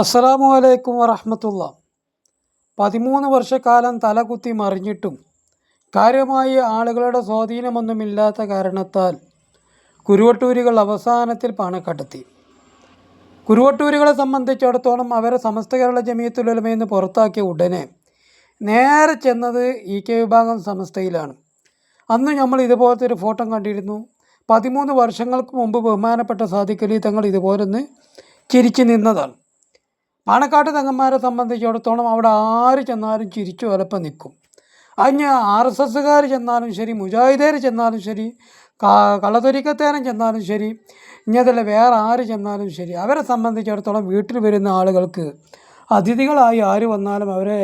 അസ്സലാമു അലൈക്കും വറഹമത്തുള്ള. പതിമൂന്ന് വർഷക്കാലം തലകുത്തി മറിഞ്ഞിട്ടും കാര്യമായി ആളുകളുടെ സ്വാധീനമൊന്നുമില്ലാത്ത കാരണത്താൽ കുരുവട്ടൂരുകൾ അവസാനത്തിൽ പണക്കടത്തി കുരുവട്ടൂരുകളെ സംബന്ധിച്ചിടത്തോളം അവരെ സമസ്ത കേരള ജമീയത്തുലമയെന്ന് പുറത്താക്കിയ ഉടനെ നേരെ ചെന്നത് ഇ കെ വിഭാഗം സമസ്തയിലാണ്. അന്ന് നമ്മൾ ഇതുപോലത്തെ ഒരു ഫോട്ടോ കണ്ടിരുന്നു. പതിമൂന്ന് വർഷങ്ങൾക്ക് മുമ്പ് ബഹുമാനപ്പെട്ട സാദിഖലി തങ്ങൾ ഇതുപോലൊന്ന് ചിരിച്ചു നിന്നതാണ്. പാണക്കാട്ട് തങ്ങന്മാരെ സംബന്ധിച്ചിടത്തോളം അവിടെ ആര് ചെന്നാലും ചിരിച്ചു വലപ്പം നിൽക്കും. അതിന് ആർ എസ് എസ്സുകാർ ചെന്നാലും ശരി മുജാഹിദേർ ചെന്നാലും ശരി കള്ളത്തൊരിക്കത്തേനും ചെന്നാലും ശരി ഇങ്ങനെ വേറെ ആര് ചെന്നാലും ശരി. അവരെ സംബന്ധിച്ചിടത്തോളം വീട്ടിൽ വരുന്ന ആളുകൾക്ക് അതിഥികളായി ആര് വന്നാലും അവരെ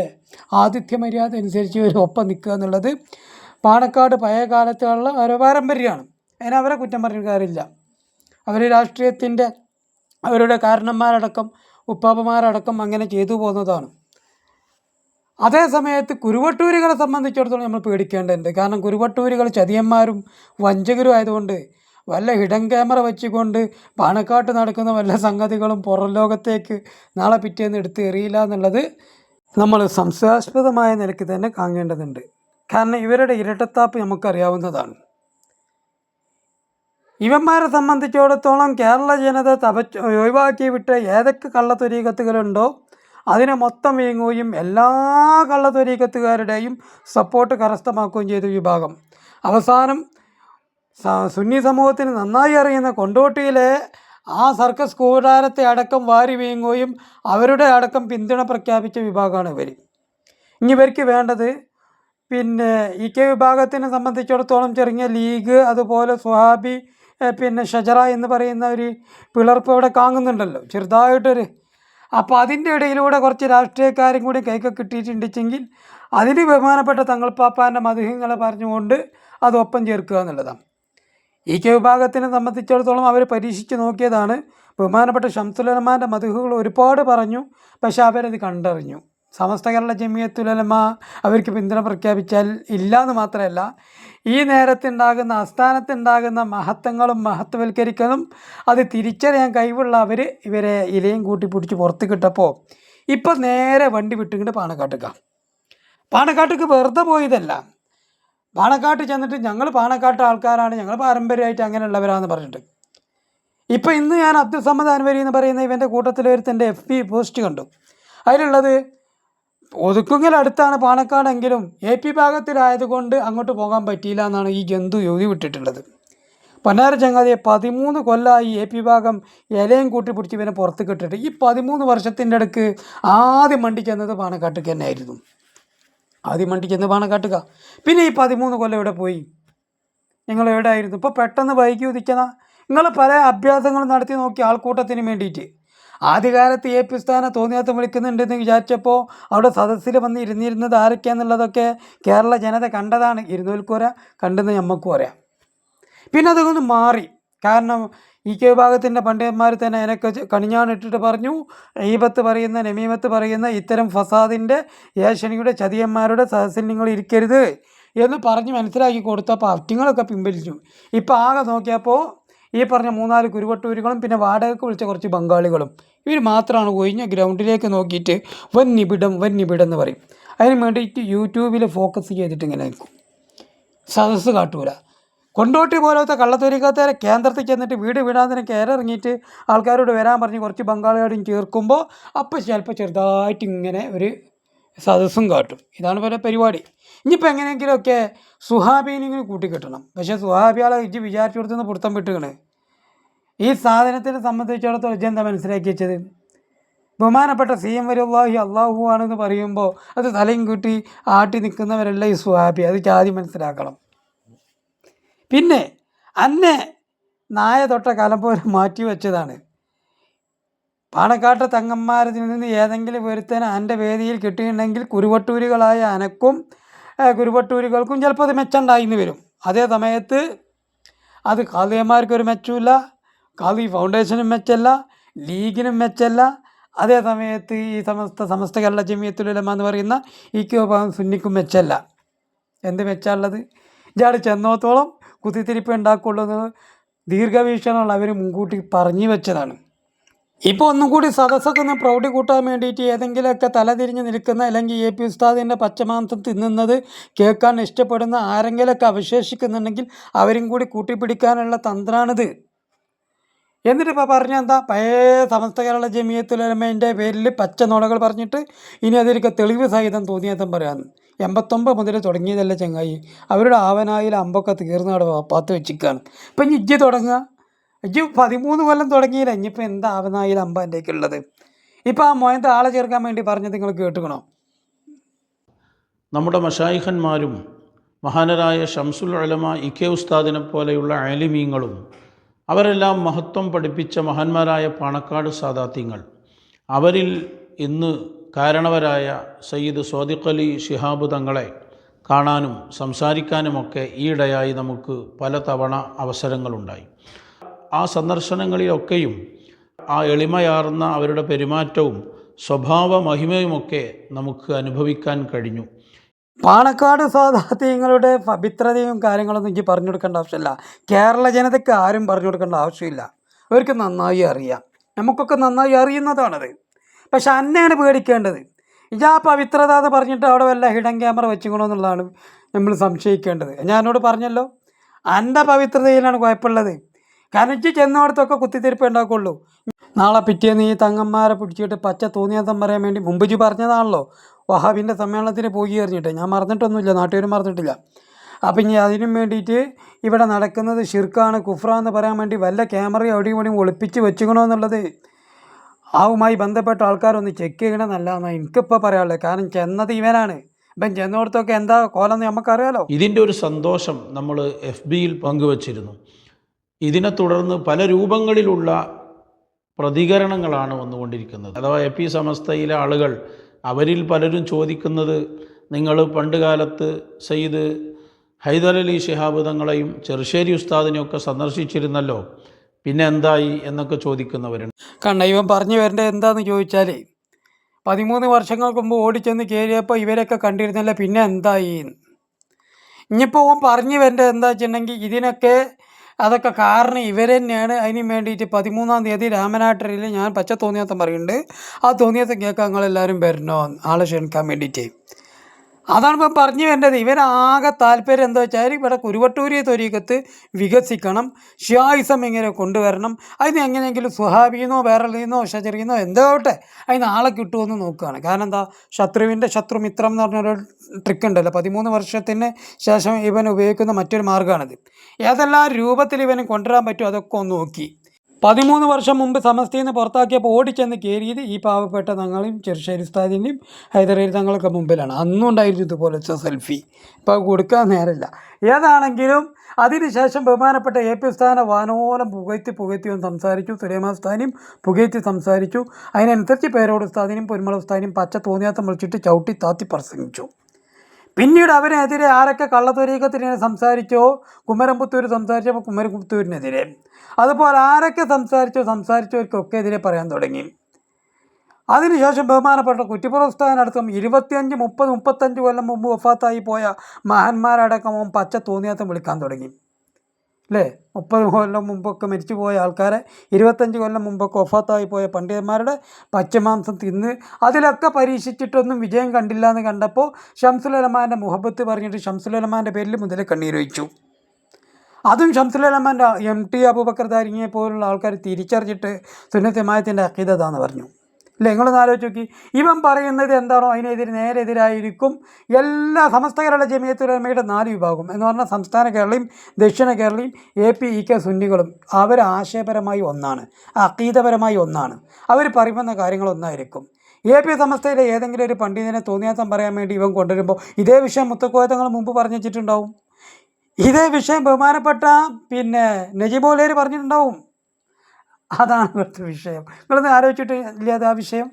ആതിഥ്യ മര്യാദ അനുസരിച്ച് ഇവർ ഒപ്പം നിൽക്കുക എന്നുള്ളത് പാണക്കാട് പഴയ കാലത്തുള്ള ഒരു പാരമ്പര്യമാണ്. അതിനവരെ അവരെ കുറ്റം പറഞ്ഞ കാര്യമില്ല. അവർ രാഷ്ട്രീയത്തിന്റെ അവരുടെ കാരണന്മാരടക്കം ഉപ്പാപ്പമാരടക്കം അങ്ങനെ ചെയ്തു പോകുന്നതാണ്. അതേ സമയത്ത് കുരുവട്ടൂരികളെ സംബന്ധിച്ചിടത്തോളം നമ്മൾ പേടിക്കേണ്ടതുണ്ട്. കാരണം കുരുവട്ടൂരികൾ ചതിയന്മാരും വഞ്ചകരും ആയതുകൊണ്ട് വല്ല ഹിഡൻ ക്യാമറ വെച്ചുകൊണ്ട് പാണക്കാട്ട് നടക്കുന്ന വല്ല സംഗതികളും പുറം ലോകത്തേക്ക് നാളെ പിറ്റേന്ന് എടുത്ത് എറിയില്ല എന്നുള്ളത് നമ്മൾ സംശയാസ്പദമായ നിലയ്ക്ക് തന്നെ കാണേണ്ടതുണ്ട്. കാരണം ഇവരുടെ ഇരട്ടത്താപ്പ് നമുക്കറിയാവുന്നതാണ്. ഇവന്മാരെ സംബന്ധിച്ചിടത്തോളം കേരള ജനത തപച്ച് ഒഴിവാക്കി വിട്ട് ഏതൊക്കെ കള്ളത്തൊരീക്കത്തുകളുണ്ടോ അതിനെ മൊത്തം വീങ്ങുകയും എല്ലാ കള്ളത്തൊരീക്കത്തുകാരുടെയും സപ്പോർട്ട് കരസ്ഥമാക്കുകയും ചെയ്ത വിഭാഗം. അവസാനം സുന്നി സമൂഹത്തിന് നന്നായി അറിയുന്ന കൊണ്ടോട്ടിയിലെ ആ സർക്കസ് കൂടാരത്തെ അടക്കം വാരി വീങ്ങുകയും അവരുടെ അടക്കം പിന്തുണ പ്രഖ്യാപിച്ച വിഭാഗമാണ് ഇവർ ഇനി ഇവർക്ക് വേണ്ടത് പിന്നെ ഇ കെ വിഭാഗത്തിനെ സംബന്ധിച്ചിടത്തോളം ചെറിയ ലീഗ് അതുപോലെ സ്വഹാബി പിന്നെ ഷജറ എന്ന് പറയുന്ന ഒരു പിളർപ്പ് അവിടെ കാങ്ങുന്നുണ്ടല്ലോ ചെറുതായിട്ടൊരു. അപ്പോൾ അതിന്റെ ഇടയിലൂടെ കുറച്ച് രാഷ്ട്രീയക്കാരും കൂടി കൈക്ക് കിട്ടിയിട്ടുണ്ടെങ്കിൽ അതിന് ബഹുമാനപ്പെട്ട തങ്ങൾപ്പാപ്പാന്റെ മധുഹങ്ങളെ പറഞ്ഞുകൊണ്ട് അത് ഒപ്പം ചേർക്കുക എന്നുള്ളതാണ്. ഈ കെ വിഭാഗത്തിനെ സംബന്ധിച്ചിടത്തോളം അവർ പരീക്ഷിച്ച് നോക്കിയതാണ്. ബഹുമാനപ്പെട്ട ഷംസുലഹ്മാന്റെ മധുഹുകൾ ഒരുപാട് പറഞ്ഞു പക്ഷേ അവരത് കണ്ടറിഞ്ഞു. സമസ്ത കേരള ജമിയത്തുലമ അവർക്ക് പിന്തുണ പ്രഖ്യാപിച്ചാൽ ഇല്ല എന്ന് മാത്രമല്ല ഈ നേരത്തുണ്ടാകുന്ന ആസ്ഥാനത്തുണ്ടാകുന്ന മഹത്വങ്ങളും മഹത്വവൽക്കരിക്കലും അത് തിരിച്ചറിയാൻ കഴിവുള്ള അവർ ഇവരെ ഇലയും കൂട്ടി പിടിച്ച് പുറത്ത് കിട്ടപ്പോൾ ഇപ്പം നേരെ വണ്ടി വിട്ടുകൊണ്ട് പാണക്കാട്ടുക പാണക്കാട്ടുക്ക് വെറുതെ പോയതല്ല. പാണക്കാട്ട് ചെന്നിട്ട് ഞങ്ങൾ പാണക്കാട്ട് ആൾക്കാരാണ് ഞങ്ങൾ പാരമ്പര്യമായിട്ട് അങ്ങനെയുള്ളവരാണെന്ന് പറഞ്ഞിട്ട്. ഇപ്പം ഇന്ന് ഞാൻ അൻവരി എന്ന് പറയുന്ന ഇവന്റെ കൂട്ടത്തിൽ ഒരുത്തന്റെ എഫ് പി പോസ്റ്റ് കണ്ടു. അതിലുള്ളത് ഒതുക്കുങ്ങൽ അടുത്താണ് പാണക്കാടെങ്കിലും എ പി ഭാഗത്തിലായതുകൊണ്ട് അങ്ങോട്ട് പോകാൻ പറ്റിയില്ല എന്നാണ് ഈ ജന്തു എഴുതി വിട്ടിട്ടുള്ളത്. പൊന്നാര ചങ്ങാതിയെ പതിമൂന്ന് കൊല്ലമായി എ പി ഭാഗം ഇലയും കൂട്ടി പിടിച്ച് ഇവനെ പുറത്ത് കിട്ടിട്ട് ഈ പതിമൂന്ന് വർഷത്തിന്റെ അടുക്ക് ആദ്യം മണ്ടി ചെന്നത് തന്നെ ആയിരുന്നു ആദ്യം മണ്ടി ചെന്ന് പാണക്കാട്ടുക പിന്നെ ഈ പതിമൂന്ന് കൊല്ലം ഇവിടെ പോയി? നിങ്ങൾ എവിടെ ആയിരുന്നു ഇപ്പോൾ പെട്ടെന്ന് വൈകി ഉദിക്കണ നിങ്ങൾ പല അഭ്യാസങ്ങളും നടത്തി നോക്കി ആൾക്കൂട്ടത്തിന് വേണ്ടിയിട്ട്. ആദ്യകാലത്ത് എ പി സ്ഥാനം തോന്നിയാത്ത വിളിക്കുന്നുണ്ടെന്ന് വിചാരിച്ചപ്പോൾ അവിടെ സദസ്സിൽ വന്ന് ഇരുന്നിരുന്നത് ആരൊക്കെയാണെന്നുള്ളതൊക്കെ കേരള ജനത കണ്ടതാണ്. ഇരുന്നൂൽക്കൂര കണ്ടെന്ന് ഞമ്മക്കും അറിയാം പിന്നെ അതൊന്ന് മാറി. കാരണം ഈ കെ വിഭാഗത്തിന്റെ പണ്ഡിതന്മാർ തന്നെ അതിനൊക്കെ കണിഞ്ഞാണിട്ടിട്ട് പറഞ്ഞു. ഈബത്ത് പറയുന്ന നമീമത്ത് പറയുന്ന ഇത്തരം ഫസാദിന്റെ ഏഷണിയുടെ ചതിയന്മാരുടെ സദസ്സിൽ നിങ്ങൾ ഇരിക്കരുത് എന്ന് പറഞ്ഞ് മനസ്സിലാക്കി കൊടുത്തപ്പോൾ അറ്റിങ്ങളൊക്കെ പിൻവലിച്ചു. ഇപ്പോൾ ആകെ നോക്കിയപ്പോൾ ഈ പറഞ്ഞ മൂന്നാൽ കുരുവട്ടൂരുകളും പിന്നെ വാടകയ്ക്ക് വിളിച്ച കുറച്ച് ബംഗാളികളും ഇവർ മാത്രമാണ് ഒഴിഞ്ഞ ഗ്രൗണ്ടിലേക്ക് നോക്കിയിട്ട് വൻ നിബിഡം വൻ നിബിഡം എന്ന് പറയും. അതിന് വേണ്ടിയിട്ട് യൂട്യൂബിൽ ഫോക്കസ് ചെയ്തിട്ട് ഇങ്ങനെ നിൽക്കും. സദസ്സ് കാട്ടൂല. കൊണ്ടോട്ടി പോലത്തെ കള്ളത്തൊരിക്കാത്തവരെ കേന്ദ്രത്തിൽ ചെന്നിട്ട് വീട് വിടാതിന് കയറിറങ്ങിയിട്ട് ആൾക്കാരോട് വരാൻ പറഞ്ഞ് കുറച്ച് ബംഗാളികളും ചേർക്കുമ്പോൾ അപ്പോൾ ചിലപ്പോൾ ചെറുതായിട്ട് ഇങ്ങനെ ഒരു സദസ്സും കാട്ടും. ഇതാണ് പോലെ പരിപാടി. ഇനിയിപ്പോൾ എങ്ങനെയെങ്കിലുമൊക്കെ സുഹാബീനിങ്ങനെ കൂട്ടിക്കിട്ടണം. പക്ഷേ സുഹാബിയാളെ ഇജ്ജ് വിചാരിച്ചു കൊടുത്തുനിന്ന് പുറത്തം വിട്ടുകണ് ഈ സാധനത്തിനെ സംബന്ധിച്ചിടത്തോളം ഇജ്ജ് മനസ്സിലാക്കിയത് മനസ്സിലാക്കി വെച്ചത്? ബഹുമാനപ്പെട്ട സി എം വരുള്ളാഹി അള്ളാഹു ആണെന്ന് പറയുമ്പോൾ അത് തലയും കൂട്ടി ആട്ടി നിൽക്കുന്നവരല്ല ഈ സുഹാബി. അത് ജാതി മനസ്സിലാക്കണം. പിന്നെ അന്നെ നായ തൊട്ട കാലം മാറ്റി വെച്ചതാണ്. പാണക്കാട്ട് തങ്ങന്മാരിൽ നിന്ന് ഏതെങ്കിലും ഒരുത്തന് എന്റെ വേദിയിൽ കിട്ടിയിട്ടുണ്ടെങ്കിൽ കുരുവട്ടൂരുകളായ അനക്കും കുരുവട്ടൂരുകൾക്കും ചിലപ്പോൾ അത് മെച്ചമുണ്ടായിന്ന് വരും. അതേ സമയത്ത് അത് കാളിയന്മാർക്കൊരു മെച്ചമില്ല കാളി ഫൗണ്ടേഷനും മെച്ചല്ല ലീഗിനും മെച്ചല്ല. അതേ സമയത്ത് ഈ സമസ്ത സമസ്ത കേരള ജമിയത്തുലമ എന്ന് പറയുന്ന ഈ ക്യോഭാഗം സുന്നിക്കും മെച്ചല്ല. എന്ത് മെച്ചമുള്ളത് ഇയാൾ ചെന്നോത്തോളം കുത്തിത്തിരിപ്പ് ഉണ്ടാക്കുള്ളൂ എന്ന് ദീർഘവീക്ഷണമുള്ള അവർ മുൻകൂട്ടി പറഞ്ഞു വെച്ചതാണ്. ഇപ്പോൾ ഒന്നും കൂടി സദസ്സൊക്കെ ഒന്ന് പ്രൗഢി കൂട്ടാൻ വേണ്ടിയിട്ട് ഏതെങ്കിലുമൊക്കെ തലതിരിഞ്ഞ് നിൽക്കുന്ന അല്ലെങ്കിൽ എ പി ഉസ്താദിന്റെ പച്ചമാംസം തിന്നുന്നത് കേൾക്കാൻ ഇഷ്ടപ്പെടുന്ന ആരെങ്കിലുമൊക്കെ അവശേഷിക്കുന്നുണ്ടെങ്കിൽ അവരും കൂടി കൂട്ടിപ്പിടിക്കാനുള്ള തന്ത്രമാണിത് എന്നിട്ട് ഇപ്പോൾ പറഞ്ഞ എന്താ? പഴയ സമസ്ത കേരള ജമിയത്തുലമേന്റെ പേരിൽ പച്ച നുണകൾ പറഞ്ഞിട്ട് ഇനി അതിലേക്ക് തെളിവ് സഹിതം തോന്നിയതും പറയാമെന്ന് എൺപത്തൊമ്പത് മുതൽ തുടങ്ങിയതല്ല ചങ്ങായി. അവരുടെ ആവനായിൽ അമ്പൊക്കെ തീർന്ന് അവിടെ പാത്ത് വെച്ചിക്കാണ്. ഇപ്പം ഇനി ഇജ്ജ് തുടങ്ങുക. ഇജ്ജ് പതിമൂന്ന് കൊല്ലം തുടങ്ങിയില്ല? ഇനിയിപ്പോൾ എന്താ ആവനായിൽ അമ്പ എന്റെക്കുള്ളത് ഇപ്പോൾ ആ മോയത്തെ ആളെ ചേർക്കാൻ വേണ്ടി പറഞ്ഞത് നിങ്ങൾ കേട്ടുക്കണോ? നമ്മുടെ മഷായിഖന്മാരും മഹാനരായ ഷംസുൽ ഉലമ ഇക്കെ ഉസ്താദിനെ പോലെയുള്ള ആലിമീങ്ങളും അവരെല്ലാം മഹത്വം പഠിപ്പിച്ച മഹാന്മാരായ പാണക്കാട് സാദാത്യങ്ങൾ. അവരിൽ ഇന്ന് കാരണവരായ സയ്യിദ് സ്വാദിഖലി ശിഹാബ് തങ്ങളെ കാണാനും സംസാരിക്കാനുമൊക്കെ ഈയിടെയായി നമുക്ക് പലതവണ അവസരങ്ങളുണ്ടായി. ആ സന്ദർശനങ്ങളിലൊക്കെയും ആ എളിമയാർന്ന അവരുടെ പെരുമാറ്റവും സ്വഭാവ മഹിമയുമൊക്കെ നമുക്ക് അനുഭവിക്കാൻ കഴിഞ്ഞു. പാണക്കാട് സാധാത്യങ്ങളുടെ പവിത്രതയും കാര്യങ്ങളൊന്നും എനിക്ക് പറഞ്ഞു കൊടുക്കേണ്ട ആവശ്യമില്ല. കേരള ജനതയ്ക്ക് ആരും പറഞ്ഞു കൊടുക്കേണ്ട ആവശ്യമില്ല. അവർക്ക് നന്നായി അറിയാം. നമുക്കൊക്കെ നന്നായി അറിയുന്നതാണത്. പക്ഷെ അന്നെയാണ് പേടിക്കേണ്ടത്. ഇജാ പവിത്രത എന്ന് പറഞ്ഞിട്ട് അവിടെ വല്ല ഹിഡൻ ക്യാമറ വെച്ചുകൊണ്ടോ എന്നുള്ളതാണ് നമ്മൾ സംശയിക്കേണ്ടത്. ഞാൻ എന്നോട് പറഞ്ഞല്ലോ എന്റെ പവിത്രതയിലാണ് കുഴപ്പമുള്ളത്. കാരണം എനിക്ക് ചെന്നോടത്തൊക്കെ കുത്തിത്തിരിപ്പ് ഉണ്ടാക്കുള്ളൂ. നാളെ പിറ്റേന്ന് ഈ തങ്ങന്മാരെ പിടിച്ചിട്ട് പച്ച തോന്നിയാത്തം പറയാൻ വേണ്ടി മുമ്പ് ജി പറഞ്ഞതാണല്ലോ. വഹാബിന്റെ സമ്മേളനത്തിന് പോയി എറിഞ്ഞിട്ട് ഞാൻ മറന്നിട്ടൊന്നുമില്ല നാട്ടുകാരും മറന്നിട്ടില്ല. അപ്പം ഇനി അതിനും വേണ്ടിയിട്ട് ഇവിടെ നടക്കുന്നത് ഷിർക്കാണ് കുഫ്രാന്ന് പറയാൻ വേണ്ടി വല്ല ക്യാമറയും അവിടെയും ഇവിടെയും ഒളിപ്പിച്ച് വെച്ചുകണമെന്നുള്ളത് ആവുമായി ബന്ധപ്പെട്ട ആൾക്കാരൊന്ന് ചെക്ക് ചെയ്യണം നല്ലതെന്നാണ് എനിക്കിപ്പോൾ പറയാനുള്ളത്. കാരണം ചെന്നത് ഇവനാണ്. ഇപ്പം ചെന്നോടത്തൊക്കെ എന്താ കോലെന്ന് നമുക്കറിയാലോ. ഇതിന്റെ ഒരു സന്തോഷം നമ്മൾ എഫ് ബിയിൽ പങ്കുവച്ചിരുന്നു. ഇതിനെ തുടർന്ന് പല രൂപങ്ങളിലുള്ള പ്രതികരണങ്ങളാണ് വന്നുകൊണ്ടിരിക്കുന്നത്. അഥവാ എ പി സമസ്തയിലെ ആളുകൾ അവരിൽ പലരും ചോദിക്കുന്നത് നിങ്ങൾ പണ്ട് കാലത്ത് ഹൈദരലി ശിഹാബ് തങ്ങളെയും ചെറുശ്ശേരി ഉസ്താദിനെയൊക്കെ സന്ദർശിച്ചിരുന്നല്ലോ. പിന്നെ എന്തായി എന്നൊക്കെ ചോദിക്കുന്നവരുണ്ട്. കണ്ട ഇവൻ പറഞ്ഞു വരേണ്ടത് എന്താന്ന് ചോദിച്ചാൽ പതിമൂന്ന് വർഷങ്ങൾക്ക് മുമ്പ് ഓടിച്ചെന്ന് കയറിയപ്പോൾ ഇവരൊക്കെ കണ്ടിരുന്നില്ല പിന്നെ എന്തായി? ഇനിയിപ്പോൾ ഓൻ പറഞ്ഞു വരേണ്ടത് എന്താ വെച്ചിട്ടുണ്ടെങ്കിൽ ഇതിനൊക്കെ അതൊക്കെ കാരണം ഇവർ തന്നെയാണ് അതിന് വേണ്ടിയിട്ട് പതിമൂന്നാം തീയതി രാമനാട്ടരിൽ ഞാൻ പച്ച തോന്നിയാത്തം പറയുന്നുണ്ട്. ആ തോന്നിയാത്തം കേൾക്കാൻ നിങ്ങളെല്ലാവരും വരണോ? ആളെ ക്ഷണിക്കാൻ വേണ്ടിയിട്ട്. അതാണ് ഇപ്പം പറഞ്ഞു വരേണ്ടത് ഇവരാകെ താല്പര്യം എന്താ വെച്ചാൽ ഇവിടെ കുരുവട്ടൂരിയ തൊരീക്കത്ത് വികസിക്കണം. ഷിയായിസം ഇങ്ങനെ കൊണ്ടുവരണം. അതിന് എങ്ങനെയെങ്കിലും സുഹാബിന്നോ വേറെന്നോ എന്തോ ആവട്ടെ അതിന് ആളെ കിട്ടുമെന്ന് നോക്കുകയാണ്. കാരണം എന്താ? ശത്രുവിന്റെ ശത്രുമിത്രം എന്ന് പറഞ്ഞൊരു ട്രിക്ക് ഉണ്ടല്ലോ. പതിമൂന്ന് വർഷത്തിന് ശേഷം ഇവൻ ഉപയോഗിക്കുന്ന മറ്റൊരു മാർഗമാണിത്. ഏതെല്ലാം രൂപത്തിൽ ഇവന് കൊണ്ടുവരാൻ പറ്റുമോ അതൊക്കെ ഒന്ന് നോക്കി. പതിമൂന്ന് വർഷം മുമ്പ് സമസ്തയിൽ നിന്ന് പുറത്താക്കിയപ്പോൾ ഓടിച്ചെന്ന് കയറിയത് ഈ പാവപ്പെട്ട തങ്ങളെയും ചെറുശ്ശേരി ഉസ്താദിന്റെയും തങ്ങളൊക്കെ മുമ്പിലാണ്. അന്നും ഉണ്ടായിരുന്നു ഇതുപോലത്തെ സെൽഫി. ഇപ്പോൾ കൊടുക്കാൻ നേരമില്ല. ഏതാണെങ്കിലും അതിനുശേഷം ബഹുമാനപ്പെട്ട എ പി ഉസ്താദിനെ വാനോലം പുകഴ്ത്തി പുകഴ്ത്തി ഒന്ന് സംസാരിച്ചു. സുലൈമാൻ ഉസ്താദിനെയും പുകഴ്ത്തി സംസാരിച്ചു. അതിനനുസരിച്ച് പേരോട് സ്ഥാനിയും പൊന്മള സ്ഥാനിയും പച്ച തോന്നിയാത്തം വിളിച്ചിട്ട് ചവിട്ടി താത്തി പ്രസംഗിച്ചു. പിന്നീട് അവരെതിരെ ആരൊക്കെ കള്ളത്തൊരീക്കത്തിന് സംസാരിച്ചോ? കുമരംപുത്തൂർ സംസാരിച്ചപ്പോൾ കുമരംപുത്തൂരിനെതിരെ. അതുപോലെ ആരൊക്കെ സംസാരിച്ചോ സംസാരിച്ചവർക്കൊക്കെ എതിരെ പറയാൻ തുടങ്ങി. അതിനുശേഷം ബഹുമാനപ്പെട്ട കുറ്റിപ്പുറസ്ഥാനടക്കം ഇരുപത്തിയഞ്ച് മുപ്പത് മുപ്പത്തഞ്ച് കൊല്ലം മുമ്പ് വഫാത്തായി പോയ മഹാന്മാരടക്കം പച്ച തോന്നിയാത്തം വിളിക്കാൻ തുടങ്ങി. അല്ലേ മുപ്പത് കൊല്ലം മുമ്പൊക്കെ മരിച്ചു പോയ ആൾക്കാരെ ഇരുപത്തഞ്ച് കൊല്ലം മുമ്പൊക്കെ ഒഫാത്തായി പോയ പണ്ഡിതന്മാരുടെ പച്ചമാംസം തിന്ന് അതിലൊക്കെ പരീക്ഷിച്ചിട്ടൊന്നും വിജയം കണ്ടില്ല എന്ന് കണ്ടപ്പോൾ ഷംസുലമാന്റെ മുഹബത്ത് പറഞ്ഞിട്ട് ഷംസുലമാന്റെ പേരിൽ മുതൽ കണ്ണീരൊഴിച്ചു അതും ഷംസുലമാന്റെ എം ടി അബൂബക്കർ താരിങ്ങിയെ പോലുള്ള ആൾക്കാർ തിരിച്ചറിഞ്ഞിട്ട് സുന്നത്തമായത്തിന്റെ അക്കീതതാന്ന് പറഞ്ഞു. ഇല്ല നിങ്ങളൊന്ന് ആലോചിച്ച് നോക്കി. ഇവൻ പറയുന്നത് എന്താണോ അതിനെതിരെ നേരെതിരായിരിക്കും എല്ലാ സമസ്ത കേരള ജമിയത്തുലമയുടെ നാല് വിഭാഗം എന്ന് പറഞ്ഞാൽ സംസ്ഥാന കേരളയും ദക്ഷിണ കേരളയും എ പി ഇ കെ സുന്നികളും അവർ ആശയപരമായി ഒന്നാണ് അക്കീതപരമായി ഒന്നാണ്. അവർ പറയുന്ന കാര്യങ്ങൾ ഒന്നായിരിക്കും. എ പി സമസ്തയിലെ ഏതെങ്കിലും ഒരു പണ്ഡിതനെ തോന്നിയാത്തം പറയാൻ വേണ്ടി ഇവൻ കൊണ്ടുവരുമ്പോൾ ഇതേ വിഷയം മുത്തക്കോയത്തങ്ങൾ മുമ്പ് പറഞ്ഞു വെച്ചിട്ടുണ്ടാവും ഇതേ വിഷയം ബഹുമാനപ്പെട്ട പിന്നെ നജീബോലേര് പറഞ്ഞിട്ടുണ്ടാവും. അതാണ് ഇവിടുത്തെ വിഷയം. നിങ്ങളൊന്ന് ആലോചിച്ചിട്ട് ഇല്ലാതെ ആ വിഷയം?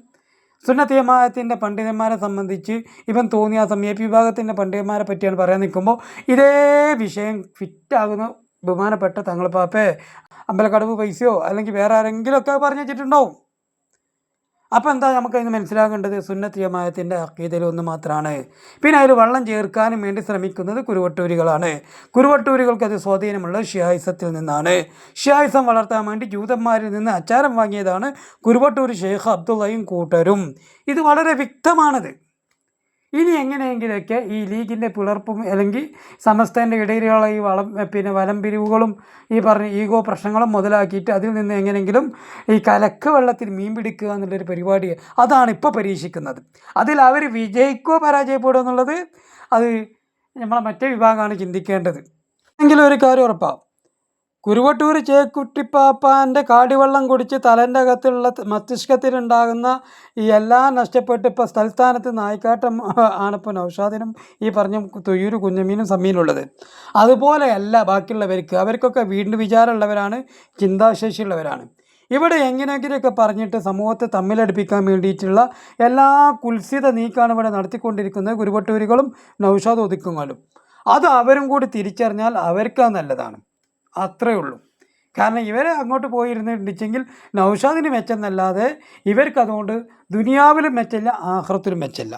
സുന്നത്തിയമായത്തിന്റെ പണ്ഡിതന്മാരെ സംബന്ധിച്ച് ഇവൻ തോന്നിയ സമയം വിഭാഗത്തിന്റെ പണ്ഡിതന്മാരെ പറ്റിയാണ് പറയാൻ നിൽക്കുമ്പോൾ ഇതേ വിഷയം ഫിറ്റാകുന്ന ബഹുമാനപ്പെട്ട തങ്ങൾ പാപ്പേ അമ്പലക്കടവ് പൈസയോ അല്ലെങ്കിൽ വേറെ ആരെങ്കിലുമൊക്കെ പറഞ്ഞു വെച്ചിട്ടുണ്ടാവും. അപ്പോൾ എന്താ നമുക്ക് അതിന് മനസ്സിലാകേണ്ടത്? സുന്നത്ത് ജമായത്തിന്റെ അക്കീതയിൽ ഒന്ന് മാത്രമാണ് പിന്നെ അതിൽ വെള്ളം ചേർക്കാനും വേണ്ടി ശ്രമിക്കുന്നത് കുരുവട്ടൂരികളാണ്. കുരുവട്ടൂരികൾക്ക് അത് സ്വാധീനമുള്ളത് ഷിയായിസത്തിൽ നിന്നാണ്. ഷിയായിസം വളർത്താൻ വേണ്ടി ജൂതന്മാരിൽ നിന്ന് അച്ചാരം വാങ്ങിയതാണ് കുരുവട്ടൂർ ഷെയ്ഖ് അബ്ദുള്ളയും കൂട്ടരും. ഇത് വളരെ വ്യക്തമാണത്. ഇനി എങ്ങനെയെങ്കിലൊക്കെ ഈ ലീഗിന്റെ പിളർപ്പും അല്ലെങ്കിൽ സമസ്തന്റെ ഇടയിലുള്ള ഈ വളം പിന്നെ വലം പിരിവുകളും ഈ പറഞ്ഞ ഈഗോ പ്രശ്നങ്ങളും മുതലാക്കിയിട്ട് അതിൽ നിന്ന് എങ്ങനെയെങ്കിലും ഈ കലക്ക് വെള്ളത്തിൽ മീൻ പിടിക്കുക എന്നുള്ളൊരു പരിപാടി അതാണ് ഇപ്പോൾ പരീക്ഷിക്കുന്നത്. അതിൽ അവർ വിജയിക്കോ പരാജയപ്പെടുമോ എന്നുള്ളത് അത് നമ്മളെ മറ്റേ വിഭാഗമാണ് ചിന്തിക്കേണ്ടത്. എങ്കിലും ഒരു കാര്യം ഉറപ്പാണ് കുരുവട്ടൂർ ചേക്കുട്ടിപ്പാപ്പാന്റെ കാടിവെള്ളം കുടിച്ച് തലന്റെ അകത്തുള്ള മസ്തിഷ്കത്തിലുണ്ടാകുന്ന ഈ എല്ലാം നഷ്ടപ്പെട്ട് ഇപ്പോൾ സ്ഥലസ്ഥാനത്ത് നായിക്കാട്ടം ആണിപ്പോൾ നൗഷാദിനും ഈ പറഞ്ഞ തൊയ്യൂർ കുഞ്ഞമീനും സമ്മീനുള്ളത് അതുപോലെയല്ല ബാക്കിയുള്ളവർക്ക്. അവർക്കൊക്കെ വീണ്ടും വിചാരമുള്ളവരാണ് ചിന്താശേഷിയുള്ളവരാണ്. ഇവിടെ എങ്ങനെയെങ്കിലുമൊക്കെ പറഞ്ഞിട്ട് സമൂഹത്തെ തമ്മിലടുപ്പിക്കാൻ വേണ്ടിയിട്ടുള്ള എല്ലാ കുൽസിത നീക്കാണ് ഇവിടെ നടത്തിക്കൊണ്ടിരിക്കുന്നത് ഗുരുവട്ടൂരുകളും നൗഷാദ് ഒതുക്കുങ്ങളും. അത് അവരും കൂടി തിരിച്ചറിഞ്ഞാൽ അവർക്ക് നല്ലതാണ്. അത്രയേ ഉള്ളൂ. കാരണം ഇവർ അങ്ങോട്ട് പോയിരുന്നിട്ടുണ്ടെങ്കിൽ നൗഷാദിന് മെച്ചെന്നല്ലാതെ ഇവർക്ക് അതുകൊണ്ട് ദുനിയാവിലും മെച്ചമില്ല ആഹ്റത്തിലും മെച്ചമില്ല